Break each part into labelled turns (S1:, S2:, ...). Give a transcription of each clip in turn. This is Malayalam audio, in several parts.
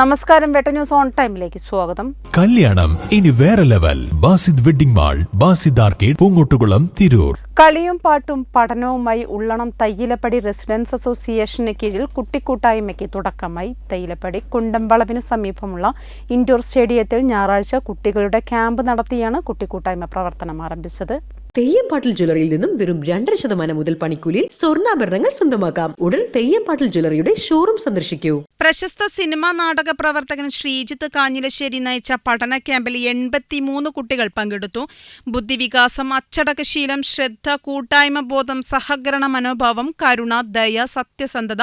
S1: നമസ്കാരം വെട്ട ന്യൂസ് ഓൺ ടൈമിലേക്ക് സ്വാഗതം.
S2: കല്യാണം ഇനി വേറെ level. Basid wedding mall Basid arcade Poongottukulam Tirur.
S1: കളിയും പാട്ടും പഠനവുമായി ഉള്ളണം തയ്യിലപ്പടി റെസിഡൻസ് അസോസിയേഷന് കീഴിൽ കുട്ടിക്കൂട്ടായ്മയ്ക്ക് തുടക്കമായി. തയ്യിലപ്പടി കുണ്ടമ്പളവിന് സമീപമുള്ള ഇൻഡോർ സ്റ്റേഡിയത്തിൽ ഞായറാഴ്ച കുട്ടികളുടെ ക്യാമ്പ് നടത്തിയാണ് കുട്ടിക്കൂട്ടായ്മ പ്രവർത്തനം ആരംഭിച്ചത്.
S3: തെയ്യംപാട്ടിൽ ജ്വല്ലറിയിൽ നിന്നും വെറും രണ്ടര ശതമാനം മുതൽ പണിക്കൂലിയിൽ സ്വർണാഭരണങ്ങൾ സ്വന്തമാക്കാം. ഉടൻ തെയ്യംപാട്ടിൽ ജ്വല്ലറിയുടെ ഷോറൂം സന്ദർശിക്കൂ.
S1: പ്രശസ്ത സിനിമാ നാടക പ്രവർത്തകൻ ശ്രീജിത്ത് കാഞ്ഞിലശ്ശേരി നയിച്ച പഠന ക്യാമ്പിൽ എൺപത്തിമൂന്ന് കുട്ടികൾ പങ്കെടുത്തു. ബുദ്ധിവികാസം അച്ചടക്കശീലം ശ്രദ്ധ കൂട്ടായ്മ ബോധം സഹകരണ മനോഭാവം കരുണ ദയ സത്യസന്ധത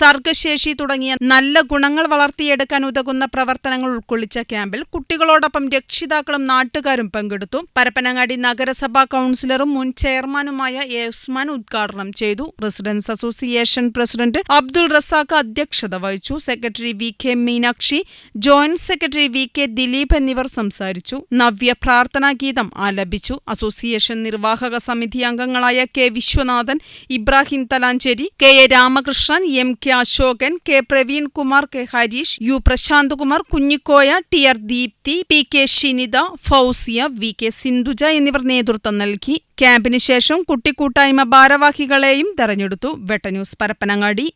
S1: സർഗശേഷി തുടങ്ങിയ നല്ല ഗുണങ്ങൾ വളർത്തിയെടുക്കാൻ ഉതകുന്ന പ്രവർത്തനങ്ങൾ ഉൾക്കൊള്ളിച്ച ക്യാമ്പിൽ കുട്ടികളോടൊപ്പം രക്ഷിതാക്കളും നാട്ടുകാരും പങ്കെടുത്തു. പരപ്പനങ്ങാടി നഗരസഭാ കൌൺസിലറും മുൻ ചെയർമാനുമായ എ ഉസ്മാൻ ഉദ്ഘാടനം ചെയ്തു. Residence association president Abdul Razak അധ്യക്ഷത വഹിച്ചു. Secretary V K Meenakshi joint secretary V K Dileep എന്നിവർ സംസാരിച്ചു. നവ്യ പ്രാർത്ഥനാ ഗീതം ആലപിച്ചു. അസോസിയേഷൻ നിർവാഹക സമിതി അംഗങ്ങളായ K Vishwanathan Ibrahim Thalassery K A Ramakrishnan M K Ashokan K Praveen Kumar K Harish U Prashanth Kumar Kunhikoya T R Deepthi P K Shinitha Fousiya V K Sindhuja എന്നിവർ നേതൃത്വം നൽകി. ക്യാമ്പിന് ശേഷം കുട്ടിക്കൂട്ടായ്മ ഭാരവാഹികളെയും തെരഞ്ഞെടുത്തു. വെട്ടന്യൂസ് പരപ്പനങ്ങാടി.